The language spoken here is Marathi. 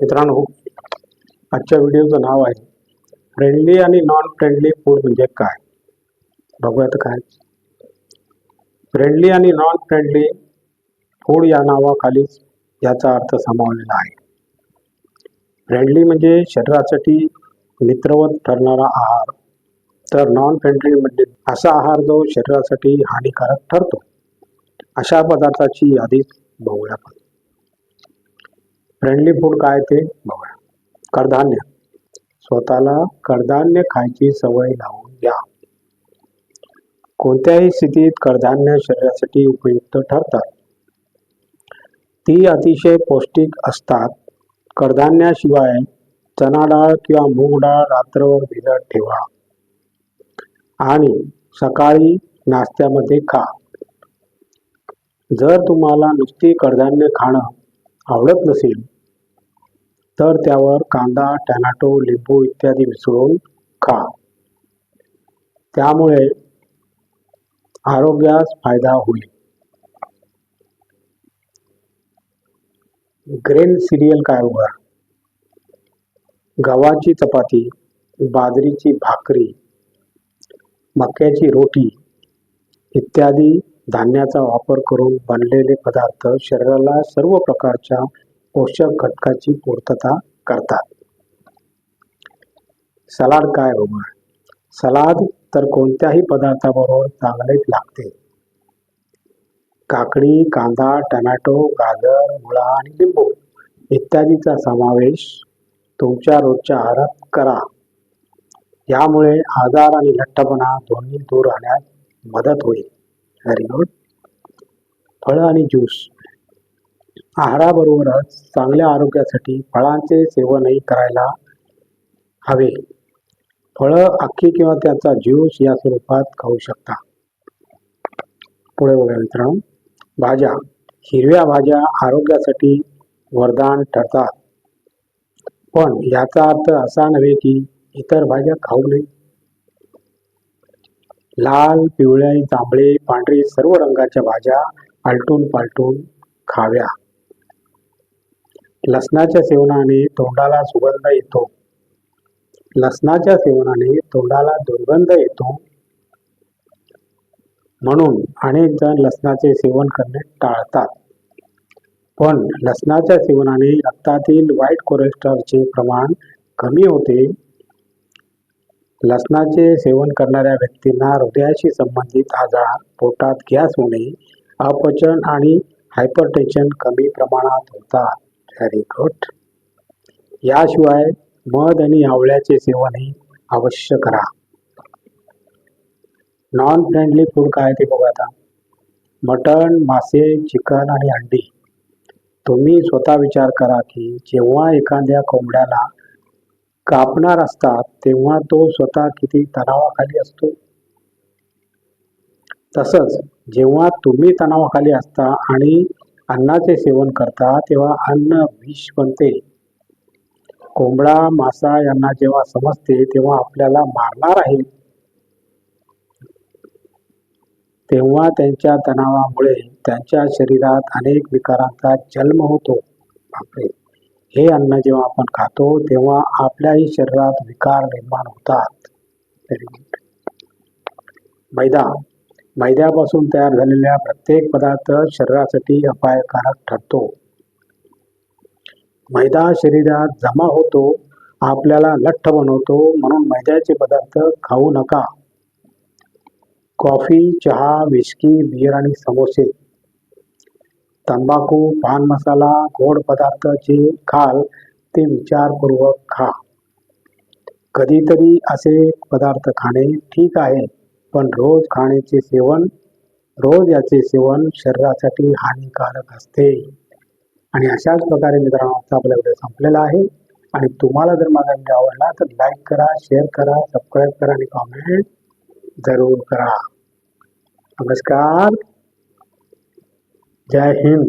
मित्रांनो आजच्या व्हिडिओचं नाव आहे फ्रेंडली आणि नॉन फ्रेंडली फूड म्हणजे काय? बघूयात काय? फ्रेंडली आणि नॉन फ्रेंडली फूड या नावाखालीच याचा अर्थ सामावलेला आहे. फ्रेंडली म्हणजे शरीरासाठी मित्रवत ठरणारा आहार. तर नॉन फ्रेंडली म्हणजे असा आहार जो शरीरासाठी हानिकारक ठरतो. अशा पदार्थाची यादी बघूया आपण. फ्रेंडली फूड काय ते? बघा. कडधान्य. स्वतःला कडधान्य खायची सवय लावून घ्या. कोणत्याही स्थितीत कडधान्य शरीरासाठी उपयुक्त ठरतात. ती अतिशय पौष्टिक असतात. कडधान्याशिवाय चणा डाळ किंवा मूग डाळ रात्रभर भिजत ठेवा. आणि सकाळी नाश्त्यामध्ये खा. जर तुम्हाला नुसती कडधान्य खाणं आवडत नसेल तर त्यावर कांदा टॅमॅटो लिंबू इत्यादी मिसळून खा. त्यामुळे आरोग्यास फायदा होईल. ग्रेन सिरियल काय उघडा गव्हाची चपाती बाजरीची भाकरी मक्याची रोटी इत्यादी धान्याचा वापर करून बनलेले पदार्थ शरीराला सर्व प्रकारच्या पोषक घटकाची पूर्तता करतात. सलाड काय हो बघा सलाद तर कोणत्याही पदार्थाबरोबर चांगलेच लागते. काकडी कांदा टमॅटो गाजर मुळा आणि लिंबू इत्यादीचा समावेश तुमच्या रोजच्या आहारात करा. यामुळे आजार आणि लठ्ठपणा दोन्ही दूर राहण्यास मदत होईल. व्हेरी गुड फळं आणि ज्यूस आहाराबरोबरच चांगल्या आरोग्यासाठी फळांचे सेवनही करायला हवे. फळं अख्खी किंवा त्याचा ज्यूस या स्वरूपात खाऊ शकता. पुढे बघा मित्रांनो. भाज्या. हिरव्या भाज्या आरोग्यासाठी वरदान ठरतात. पण याचा अर्थ असा नव्हे की इतर भाज्या खाऊ नये. लाल पिवळ्या जांभळे पांढरे सर्व रंगाच्या भाज्या आलटून पालटून खाव्या. लसणाच्या सेवनाने तोंडाला सुगंध येतो. लसणाच्या सेवनाने तोंडाला दुर्गंध येतो. म्हणून अनेक जण लसणाचे सेवन करणे टाळतात. पण लसणाच्या सेवनाने रक्तातील वाईट कोलेस्ट्रॉलचे प्रमाण कमी होते. लसणाचे सेवन करणाऱ्या व्यक्तींना हृदयाशी संबंधित आजार पोटात गॅस होणे अपचन आणि हायपरटेन्शन कमी प्रमाणात होतात. व्हेरी गुड याशिवाय मध आणि आवळ्याचे सेवनही अवश्य करा. नॉन फ्रेंडली फूड काय ते बघा आता. मटण मासे चिकन आणि अंडी. तुम्ही स्वतः विचार करा की जेव्हा एखाद्या कोंबड्याला कापणार असतात तेव्हा तो स्वतः किती तणावाखाली असतो? तसंच जेव्हा तुम्ही तणावाखाली असता आणि अन्नाचे सेवन करता तेव्हा अन्न विष बनते. कोंबडा मासा यांना जेव्हा समजते तेव्हा आपल्याला मारणार आहे. तेव्हा त्यांच्या तणावामुळे त्यांच्या शरीरात अनेक विकारांचा जन्म होतो. बापरे! हे अन्न जेव्हा आपण खातो तेव्हा आपल्याही शरीरात विकार निर्माण होतात. मैदा. मैद्यापासून तयार झालेल्या प्रत्येक पदार्थ शरीरासाठी अपायकारक ठरतो. मैदा शरीरात जमा होतो आपल्याला लठ्ठ बनवतो म्हणून मैद्याचे पदार्थ खाऊ नका. कॉफी चहा विस्की बियर आणि समोसे. तंबाखू पान मसाला गोड पदार्थ जे खाल ते विचारपूर्वक खा. कधीतरी असे पदार्थ खाणे ठीक आहे. पण रोज खाण्याचे सेवन रोज याचे सेवन शरीरासाठी हानिकारक असते. आणि अशाच प्रकारे मित्रांनो आजचा आपला व्हिडिओ संपलेला आहे. आणि तुम्हाला जर माझा व्हिडिओ आवडला तर लाईक करा शेअर करा सबस्क्राईब करा आणि कॉमेंट जरूर करा. नमस्कार. जय हिंद.